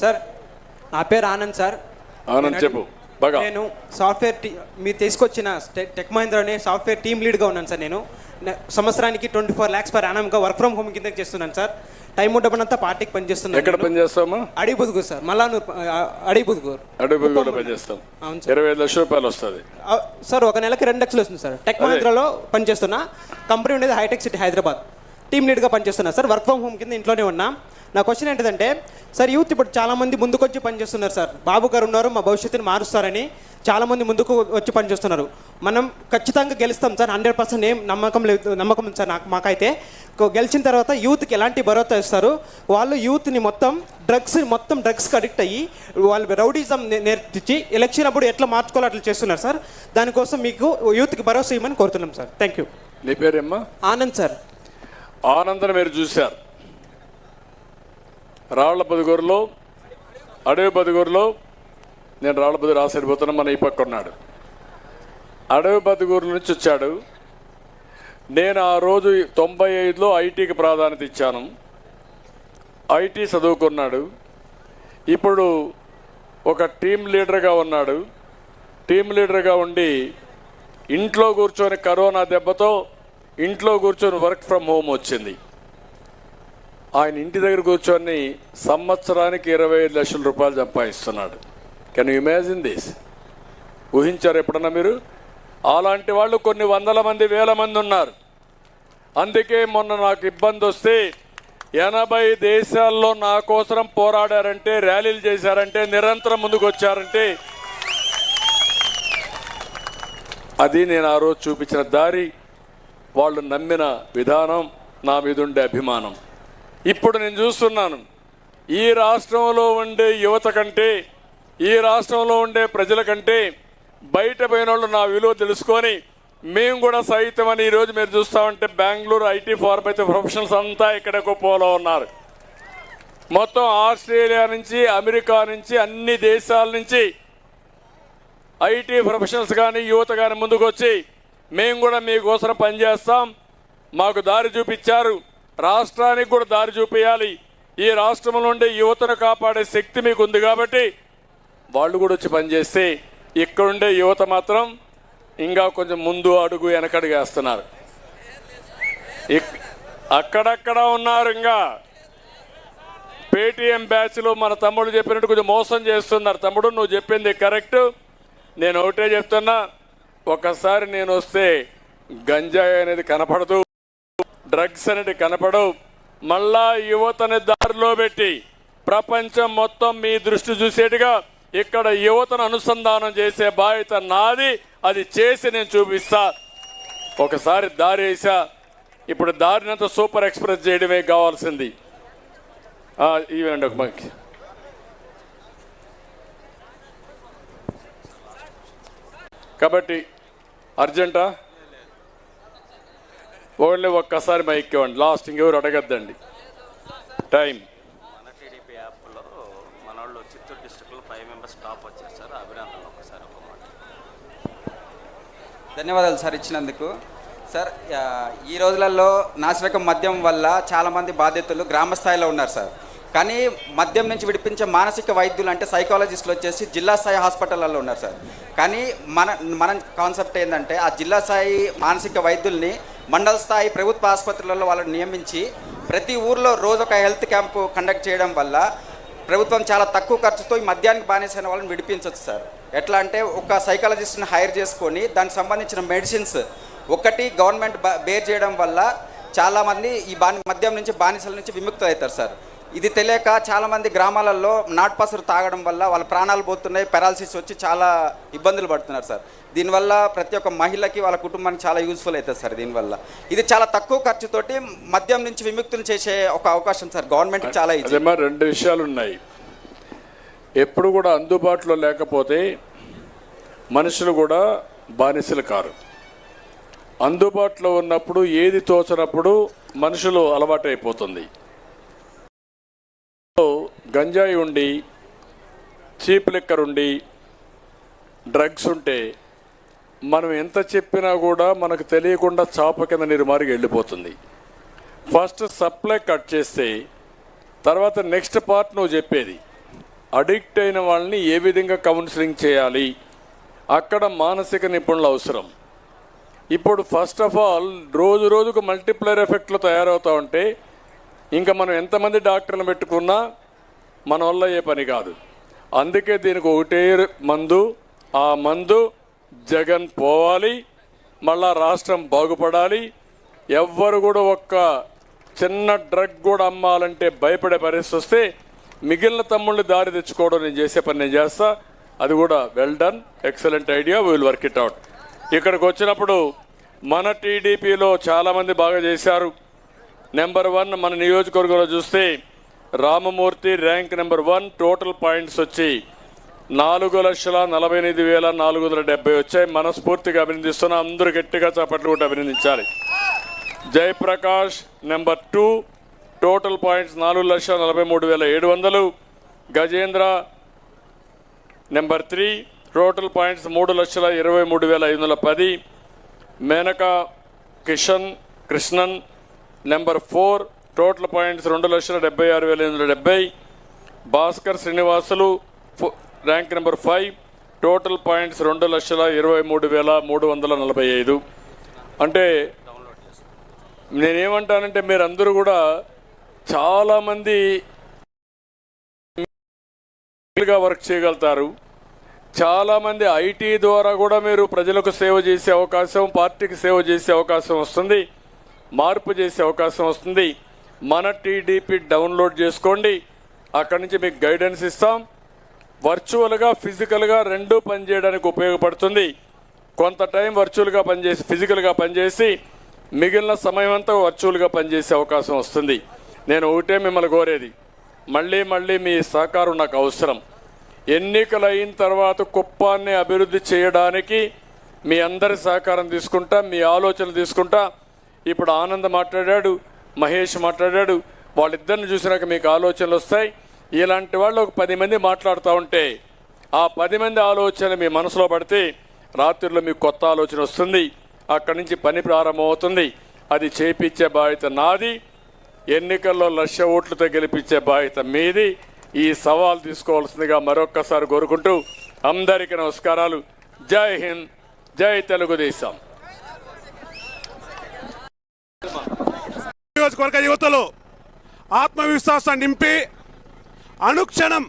Sir నా పేరు Anand sir. Anand చెప్పు బాగా. నేను సాఫ్ట్వేర్ టీ మీరు తీసుకొచ్చిన టెక్ మహీంద్రా అనే సాఫ్ట్వేర్ టీమ్ లీడ్గా ఉన్నాను సార్ నేను. సంవత్సరానికి ట్వంటీ ఫోర్ ల్యాక్స్ పర్ యానంగా వర్క్ ఫ్రమ్ హోమ్ కింద చేస్తున్నాను సార్. టైం ఉండబడంతా పార్టీకి పనిచేస్తున్నాను ఎక్కడ నేను. పని చేస్తామా అడిగి బుదుగురు సార్ బుదుగురు. అడవి కూడా పని చేస్తాం అవును సార్. ఇరవై లక్షల రూపాయలు వస్తుంది. సార్ ఒక నెలకి రెండు లక్షలు వస్తుంది సార్. టెక్. మహీంద్రాలో పనిచేస్తున్నా. కంపెనీ ఉండేది hi tech city Hyderabad. Team లీడ్గా పనిచేస్తున్నా సార్. వర్క్ ఫ్రమ్ హోమ్ కింద ఇంట్లోనే ఉన్నా. నా క్వశ్చన్ ఏంటిదంటే సార్ యూత్ ఇప్పుడు చాలా మంది ముందుకొచ్చి పనిచేస్తున్నారు సార్. బాబు గారు ఉన్నారు మా భవిష్యత్తుని మారుస్తారని చాలా మంది ముందుకు వచ్చి పనిచేస్తున్నారు. మనం ఖచ్చితంగా గెలుస్తాం సార్ హండ్రెడ్ పర్సెంట్ ఏం నమ్మకం లేదు నమ్మకం సార్ నాకు మాకైతే. గెలిచిన తర్వాత యూత్కి ఎలాంటి భరోసా ఇస్తారు? వాళ్ళు యూత్ని మొత్తం డ్రగ్స్ మొత్తం డ్రగ్స్కి అడిక్ట్ అయ్యి వాళ్ళు రౌడీజం నేర్పించి ఎలక్షన్ అప్పుడు ఎట్లా మార్చుకోవాలో అట్లా చేస్తున్నారు సార్. దానికోసం మీకు యూత్కి భరోసా ఇవ్వమని కోరుతున్నాం సార్. థ్యాంక్ యూ నీ పేరేమ్మా? ఆనంద్ సార్. ఆనందను మీరు చూశారు. రాళ్ళ బదుగూరులో అడవి బదుగూరులో నేను రాళ్ళ బదుగు ఆశ్చర్యపోతున్నా మన ఈ పక్క ఉన్నాడు అడవి బదుగూరు నుంచి వచ్చాడు. నేను ఆ రోజు తొంభై ఐదులో ఐటీకి ప్రాధాన్యత ఇచ్చాను. ఐటీ చదువుకున్నాడు. ఇప్పుడు ఒక టీం లీడర్గా ఉన్నాడు. టీం లీడర్గా ఉండి ఇంట్లో కూర్చొని కరోనా దెబ్బతో ఇంట్లో కూర్చొని వర్క్ ఫ్రమ్ హోమ్ వచ్చింది. ఆయన ఇంటి దగ్గర కూర్చొని సంవత్సరానికి ఇరవై ఐదు లక్షల రూపాయలు సంపాదిస్తున్నాడు. కెన్ యూ ఇమాజిన్ దిస్ ఊహించారు ఎప్పుడన్నా మీరు? అలాంటి వాళ్ళు కొన్ని వందల మంది వేల మంది ఉన్నారు. అందుకే మొన్న నాకు ఇబ్బంది వస్తే ఎనభై దేశాల్లో నా కోసం పోరాడారంటే ర్యాలీలు చేశారంటే నిరంతరం ముందుకు వచ్చారంటే అది నేను ఆ రోజు చూపించిన దారి వాళ్ళు నమ్మిన విధానం నా మీద ఉండే అభిమానం. ఇప్పుడు నేను చూస్తున్నాను ఈ రాష్ట్రంలో ఉండే యువత కంటే ఈ రాష్ట్రంలో ఉండే ప్రజల కంటే బయట పోయిన వాళ్ళు నా విలువ తెలుసుకొని మేము కూడా సైతం అని ఈరోజు మీరు చూస్తామంటే బెంగళూరు ఐటీ ఫార్మ్ అయితే ప్రొఫెషనల్స్ అంతా ఇక్కడ పోలో ఉన్నారు. మొత్తం ఆస్ట్రేలియా నుంచి అమెరికా నుంచి అన్ని దేశాల నుంచి ఐటీ ప్రొఫెషనల్స్ కానీ యువత కానీ ముందుకు వచ్చి మేము కూడా మీకోసం పనిచేస్తాం. మాకు దారి చూపించారు. రాష్ట్రానికి కూడా దారి చూపించాలి ఈ రాష్ట్రంలో నుండి యువతను కాపాడే శక్తి మీకు ఉంది కాబట్టి వాళ్ళు కూడా వచ్చి పనిచేస్తే ఇక్కడుండే యువత మాత్రం ఇంకా కొంచెం ముందు అడుగు వెనకడుగు వేస్తున్నారు. ఇక్- అక్కడక్కడ ఉన్నారు ఇంకా. పేటీఎం బ్యాచ్లో మన తమ్ముడు చెప్పినట్టు కొంచెం మోసం చేస్తున్నారు. తమ్ముడు నువ్వు చెప్పింది కరెక్ట్. నేను ఒకటే చెప్తున్నా ఒకసారి నేను వస్తే గంజాయి అనేది కనపడదు. డ్రగ్స్ అనేది కనపడవు. మళ్ళా యువతని దారిలో పెట్టి ప్రపంచం మొత్తం మీ దృష్టి చూసేట్టుగా ఇక్కడ యువతను అనుసంధానం చేసే బాధ్యత నాది. అది చేసి నేను చూపిస్తా. ఒకసారి దారి వేసా. ఇప్పుడు దారినంత సూపర్ ఎక్స్ప్రెస్ చేయడమే కావాల్సింది. ఇవ్వండి ఒక మనకి కాబట్టి అర్జెంటా? ఓన్లీ ఒక్కసారి మైక్ ఇవ్వండి. లాస్ట్ ఇంకెవరు అడగద్దండి. టైం మన టీడీపీ యాప్లో మన వాళ్ళు చిత్తూరు డిస్టిక్లో ఫైవ్ మెంబర్స్ టాప్ వచ్చారు సార్. అభినందనలు ఒకసారి ఒక మాట ధన్యవాదాలు సార్ ఇచ్చినందుకు. సార్ ఈ రోజులలో నాసిరకం మద్యం వల్ల చాలామంది బాధితులు గ్రామ స్థాయిలో ఉన్నారు సార్. కానీ మద్యం నుంచి విడిపించే మానసిక వైద్యులు అంటే సైకాలజిస్టులు వచ్చేసి జిల్లా స్థాయి హాస్పిటల్లో ఉన్నారు సార్. కానీ మన మన కాన్సెప్ట్ ఏంటంటే ఆ జిల్లా స్థాయి మానసిక వైద్యుల్ని మండల స్థాయి ప్రభుత్వ ఆసుపత్రులలో వాళ్ళని నియమించి ప్రతి ఊర్లో రోజు ఒక హెల్త్ క్యాంపు కండక్ట్ చేయడం వల్ల ప్రభుత్వం చాలా తక్కువ ఖర్చుతో ఈ మద్యానికి బానిసైన వాళ్ళని విడిపించవచ్చు సార్. ఎట్లా అంటే ఒక సైకాలజిస్ట్ని హైర్ చేసుకొని దానికి సంబంధించిన మెడిసిన్స్ ఒకటి గవర్నమెంట్ బ- బేర్ చేయడం వల్ల చాలామంది ఈ బాని మద్యం నుంచి బానిసల నుంచి విముక్తి అవుతారు సార్. ఇది తెలియక చాలామంది గ్రామాలలో నాటుపసరు తాగడం వల్ల వాళ్ళ ప్రాణాలు పోతున్నాయి పెరాలసిస్ వచ్చి చాలా ఇబ్బందులు పడుతున్నారు సార్. దీనివల్ల ప్రతి ఒక్క మహిళకి వాళ్ళ కుటుంబానికి చాలా యూజ్ఫుల్ అవుతుంది సార్ దీనివల్ల. ఇది చాలా తక్కువ ఖర్చుతోటి మద్యం నుంచి విముక్తులు చేసే ఒక అవకాశం సార్ గవర్నమెంట్ చాలా అదేమా రెండు విషయాలు ఉన్నాయి ఎప్పుడు కూడా అందుబాటులో లేకపోతే మనుషులు కూడా బానిసలు కారు. అందుబాటులో ఉన్నప్పుడు ఏది తోచనప్పుడు మనుషులు అలవాటైపోతుంది. గంజాయి ఉండి చీప్ లిక్కర్ ఉండి డ్రగ్స్ ఉంటే మనం ఎంత చెప్పినా కూడా మనకు తెలియకుండా చాప కింద నిర్మారికి వెళ్ళిపోతుంది. ఫస్ట్ సప్లై కట్ చేస్తే తర్వాత నెక్స్ట్ పార్ట్ నువ్వు చెప్పేది. అడిక్ట్ అయిన వాళ్ళని ఏ విధంగా కౌన్సిలింగ్ చేయాలి? అక్కడ మానసిక నిపుణులు అవసరం. ఇప్పుడు ఫస్ట్ ఆఫ్ ఆల్ రోజు రోజుకు మల్టిప్లైర్ ఎఫెక్ట్లు తయారవుతూ ఉంటే ఇంకా మనం ఎంతమంది డాక్టర్లు పెట్టుకున్నా మన వల్ల ఏ పని కాదు. అందుకే దీనికి ఒకటే మందు ఆ మందు జగన్ పోవాలి మళ్ళా రాష్ట్రం బాగుపడాలి. ఎవ్వరు కూడా ఒక్క చిన్న డ్రగ్ కూడా అమ్మాలంటే భయపడే పరిస్థితి వస్తే మిగిలిన తమ్ముళ్ళు దారి తెచ్చుకోవడం నేను చేసే పని నేను చేస్తా. అది కూడా well done excellent idea will work it out ఇక్కడికి వచ్చినప్పుడు మన టీడీపీలో చాలామంది బాగా చేశారు. నెంబర్ వన్ మన నియోజకవర్గంలో చూస్తే Ramamurthy rank number one total points వచ్చి నాలుగు లక్షల నలభై ఎనిమిది వేల నాలుగు వందల డెబ్బై వచ్చాయి. మనస్ఫూర్తిగా అభినందిస్తున్నా. అందరూ గట్టిగా చప్పట్లు కూడా అభినందించాలి. Jayaprakash number two total points నాలుగు లక్షల నలభై మూడు వేల ఏడు వందలు. Gajendra number three total points మూడు లక్షల ఇరవై మూడు వేల ఐదు వందల పది. Menaka Kishan Krishnan number four total points రెండు లక్షల డెబ్బై ఆరు వేల ఎనిమిది వందల డెబ్బై. Bhaskar Srinivasulu rank number five. Total points రెండు లక్షల ఇరవై మూడు వేల మూడు వందల నలభై ఐదు. అంటే నేనేమంటానంటే మీరందరూ కూడా చాలామంది వర్క్ చేయగలుగుతారు. చాలామంది ఐటీ ద్వారా కూడా మీరు ప్రజలకు సేవ చేసే అవకాశం పార్టీకి సేవ చేసే అవకాశం వస్తుంది. మార్పు చేసే అవకాశం వస్తుంది. మన టీడీపీ డౌన్లోడ్ చేసుకోండి. అక్కడి నుంచి మీకు గైడెన్స్ ఇస్తాం. వర్చువల్గా ఫిజికల్గా రెండూ పనిచేయడానికి ఉపయోగపడుతుంది. కొంత టైం వర్చువల్గా పనిచేసి ఫిజికల్గా పనిచేసి మిగిలిన సమయం అంతా వర్చువల్గా పనిచేసే అవకాశం వస్తుంది. నేను ఒకటే మిమ్మల్ని కోరేది. మళ్ళీ మళ్ళీ మీ సహకారం నాకు అవసరం. ఎన్నికలు అయిన తర్వాత కుప్పాన్ని అభివృద్ధి చేయడానికి మీ అందరి సహకారం తీసుకుంటా మీ ఆలోచనలు తీసుకుంటా. ఇప్పుడు ఆనంద్ మాట్లాడాడు మహేష్ మాట్లాడాడు వాళ్ళిద్దరిని చూసినాక మీకు ఆలోచనలు వస్తాయి. ఇలాంటి వాళ్ళు ఒక పది మంది మాట్లాడుతూ ఉంటే ఆ పది మంది ఆలోచన మీ మనసులో పడితే రాత్రిలో మీకు కొత్త ఆలోచన వస్తుంది. అక్కడి నుంచి పని ప్రారంభమవుతుంది. అది చేపించే బాధ్యత నాది. ఎన్నికల్లో లక్ష ఓట్లతో గెలిపించే బాధ్యత మీది. ఈ సవాల్ తీసుకోవాల్సిందిగా మరొక్కసారి కోరుకుంటూ అందరికీ నమస్కారాలు. జై హింద్ జై తెలుగుదేశం. నియోజకవర్గ యువతలో ఆత్మవిశ్వాసాన్ని నింపి అనుక్షణం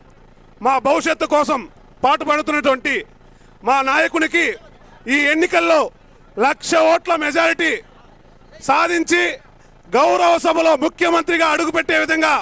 మా భవిష్యత్తు కోసం పాటుపడుతున్నటువంటి మా నాయకునికి ఈ ఎన్నికల్లో లక్ష ఓట్ల మెజారిటీ సాధించి గౌరవ సభలో ముఖ్యమంత్రిగా అడుగుపెట్టే విధంగా